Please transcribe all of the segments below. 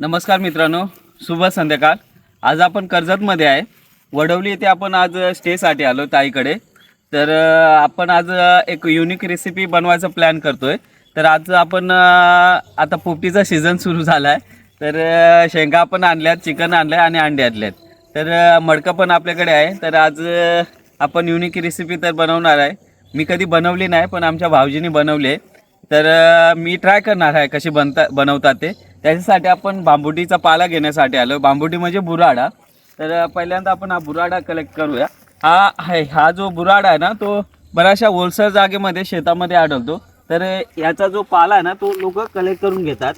नमस्कार मित्रांनो शुभ संध्याकाळ. आज आपण कर्जतमध्ये आहे. वडवली येथे आपण आज स्टेसाठी आलो ताईकडे. तर आपण आज एक युनिक रेसिपी बनवायचा प्लॅन करतोय. तर आज आपण आता पोपटीचा सीझन सुरू झाला आहे तर शेंगा आपण आणल्यात चिकन आणलं आहे आणि अंडे आहेत तर मडकं पण आपल्याकडे आहे. तर आज आपण युनिक रेसिपी तर बनवणार आहे. मी कधी बनवली नाही पण आमच्या भाऊजीने बनवली आहे. तर मी ट्राय करणार आहे कशी बनता बनवतात ते. त्याच्यासाठी आपण बांबुटीचा पाला घेण्यासाठी आलो. बांबुटी म्हणजे बुराडा. तर पहिल्यांदा आपण हा बुराडा कलेक्ट करूया. हा आहे हा जो बुराडा आहे ना तो बऱ्याचशा ओलसर जागेमध्ये शेतामध्ये आढळतो. तर याचा जो पाला आहे ना तो लोक कलेक्ट करून घेतात.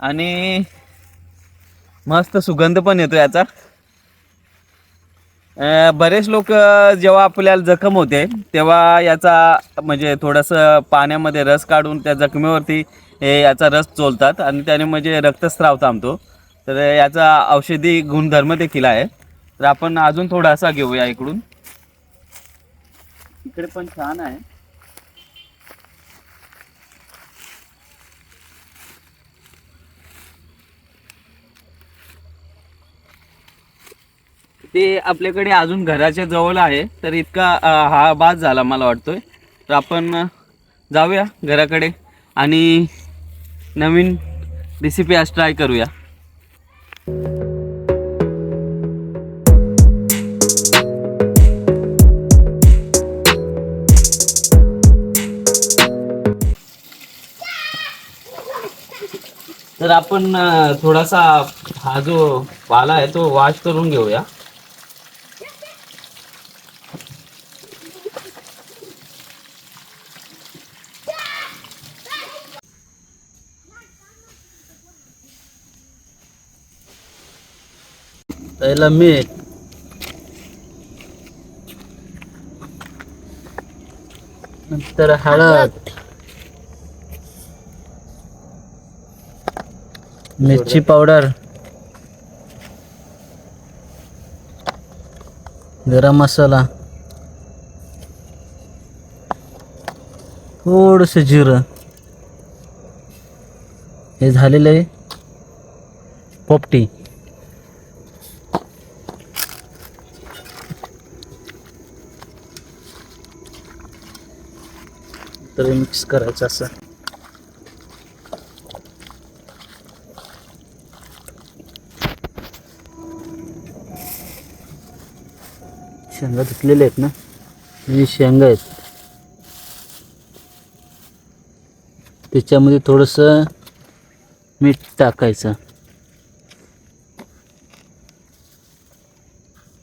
आणि मस्त सुगंध पण येतो याचा. बरेच लोक जेव्हा आपल्याला जखम होते तेव्हा याचा म्हणजे थोडंसं पाण्यामध्ये रस काढून त्या जखमेवरती हे याचा रस चोलतात आणि त्याने म्हणजे रक्तस्राव थांबतो. तर याचा औषधी गुणधर्म देखील आहे. तर आपण अजून थोडासा घेऊया इकडून. इकडे पण छान आहे. ते आपल्याकडे अजून घराच्या जवळ आहे तर इतका हा बाद झाला मला वाटतोय. तर आपण जाऊया घराकडे आणि नवीन रेसिपी आज ट्राय करूया. तर आपण थोडासा हा जो पाला आहे तो वॉश करून घेऊया. त्याला मीठ. नंतर हळद. मिरची पावडर. गरम मसाला. थोडस जिरं. हे झालेलं आहे. पोपटी. तर मिक्स करायचं असं. शेंगा धुतलेल्या आहेत ना? हे शेंगा आहेत. त्याच्यामध्ये थोडंसं मीठ टाकायचं.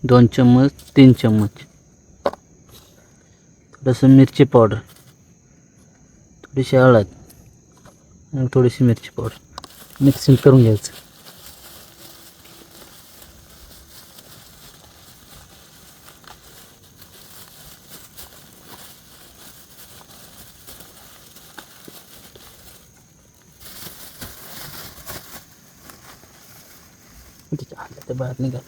दोन चम्मच तीन चम्मच. थोडंसं मिरची पावडर. थोडीशी हळद आणि थोडीशी मिरची पावडर. मिक्सिंग करून घ्यायचं. तिच्या हातात ते बाहेर निघा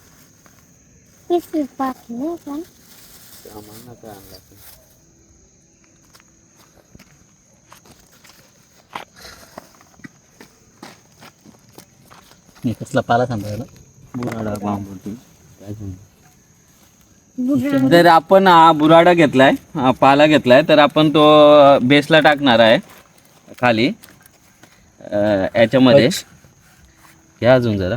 कसला पाला सांभाळला बुराडा बांबुटी. तर आपण हा बुराडा घेतलाय हा पाला घेतलाय तर आपण तो बेसला टाकणार आहे खाली. अं, याच्यामध्ये. घ्या अजून जरा.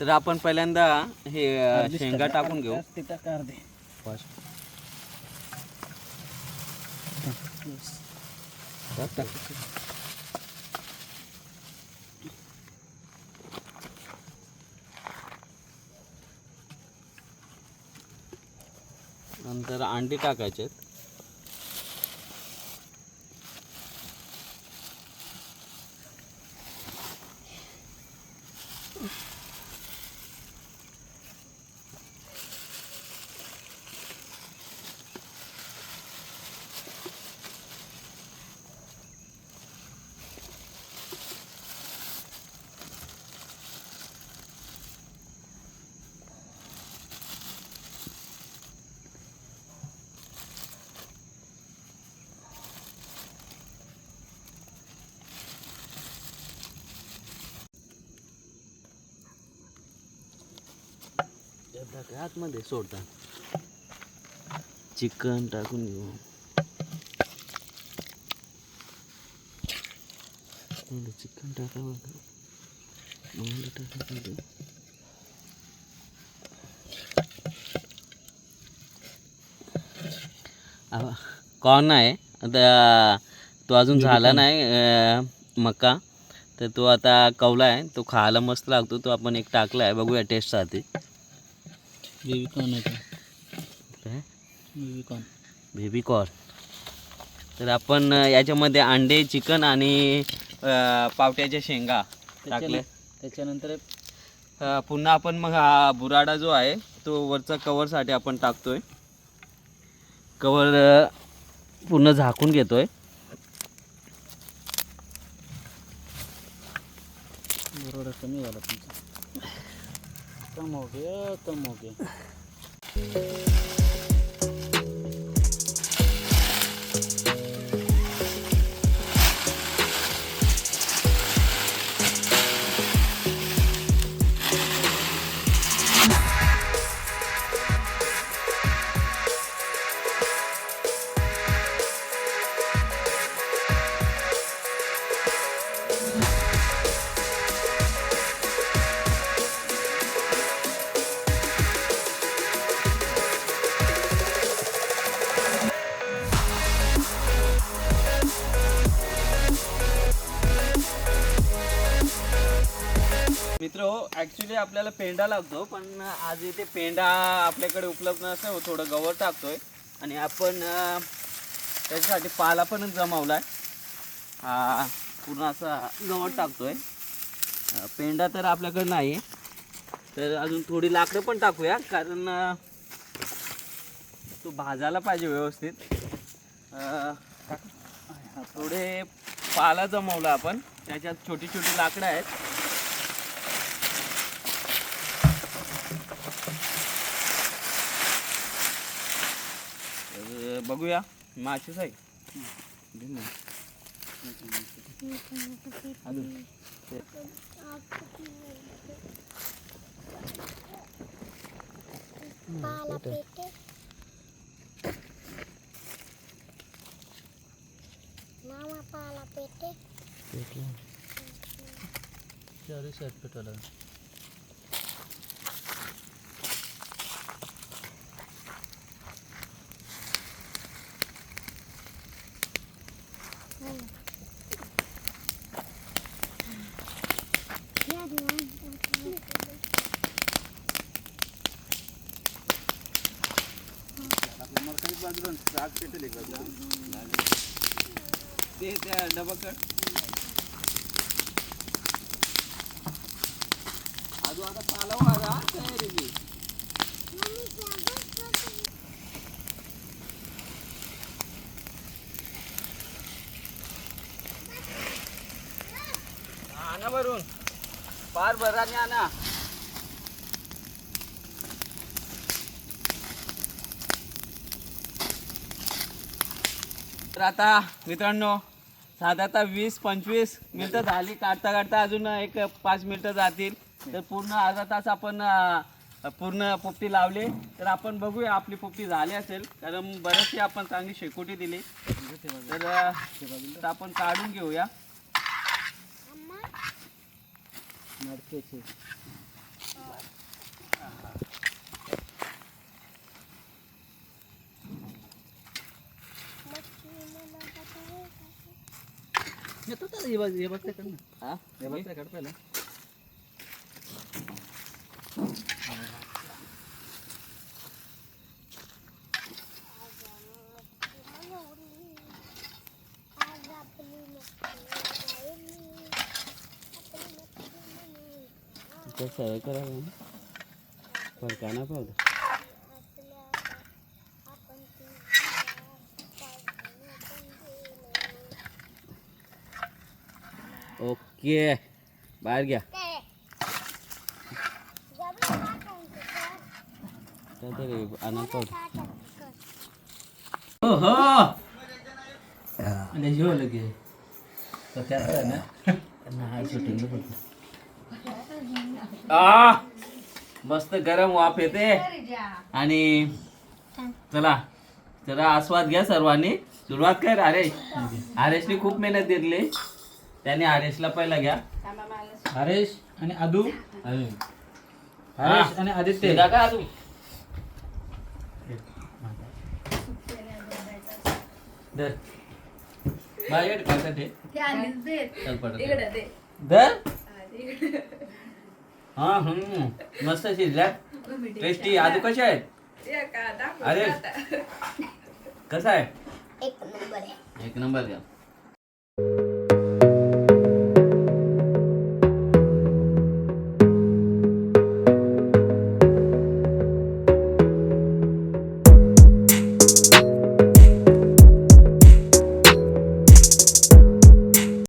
तर आपण पहिल्यांदा हे शेंगा टाकून घेऊ. नंतर अंडी टाकायचे आतमध्ये सोडता चिकन टाकून घेऊ. चिकन टाकावं टाकायचं कॉर्न आहे. आता तो अजून झाला नाही मका तर तो आता कवला आहे. तो खायला मस्त लागतो. तो आपण एक टाकला आहे. बघूया टेस्टसाठी बेबी कॉर्न होतं काय? बेबी कॉर्न बेबी कॉर्न तर आपण याच्यामध्ये अंडे चिकन आणि पावट्याच्या शेंगा टाकले. त्याच्यानंतर पुन्हा आपण मग हा बुराडा जो आहे तो वरचा कवरसाठी आपण टाकतोय. कवर पूर्ण झाकून घेतोय. बरोबर कमी झाला तुमचा. कम हो गया कम हो गया मित्र ॲक्च्युली आपल्याला पेंडा लागतो पण आज इथे पेंडा आपल्याकडे उपलब्ध नसतो थोडं गवत टाकतोय. आणि आपण त्याच्यासाठी पाला पण जमावला आहे हा पूर्ण असा गवत टाकतोय. पेंडा तर आपल्याकडे नाही. आहे तर अजून थोडी लाकडं पण टाकूया कारण तो भाजायला पाहिजे व्यवस्थित. थोडे पाला जमवला आपण. त्याच्यात छोटी छोटी लाकडं आहेत तर बघूया माचीच आहे दे ना. अजून ते- पाला पेटे मामा पाला पेटे. चारही साईड पेटवला. ते त्या डबा कर आता पाला वागा तयारी की आणा भरून पार भराने आणा तर आता मित्रांनो साधारणतः वीस पंचवीस मिनटं झाली. काढता काढता अजून एक पाच मिनटं जातील. तर पूर्ण अर्धा तास आपण पूर्ण पोपटी लावली. तर आपण बघूया आपली पोपटी झाली असेल. कारण बरेचशी आपण चांगली शेकोटी दिली. तर आपण काढून घेऊया. येतो तर हे बघ हे बघ काढ ना हा हे बघ काढ पहिला तर सरळ करावं फरका ना पावलं ओके. बाहेर घ्या. हो ना नाही आ मस्त गरम वाफ येते. आणि चला जरा आस्वाद घ्या सर्वांनी. सुरुवात कर हरेश. हरेशने खूप मेहनत घेतली. त्याने हरेशला पहिला घ्या. हरेश आणि आदू. हरेश. आणि आदित्य. का अजून धर बाहेर टाका ते चल. धर हा हम्म. मस्त शिजल्या. टेस्टी. आदू कसे आहेत? अरे. कसा आहे? एक नंबर आहे. एक नंबर द्या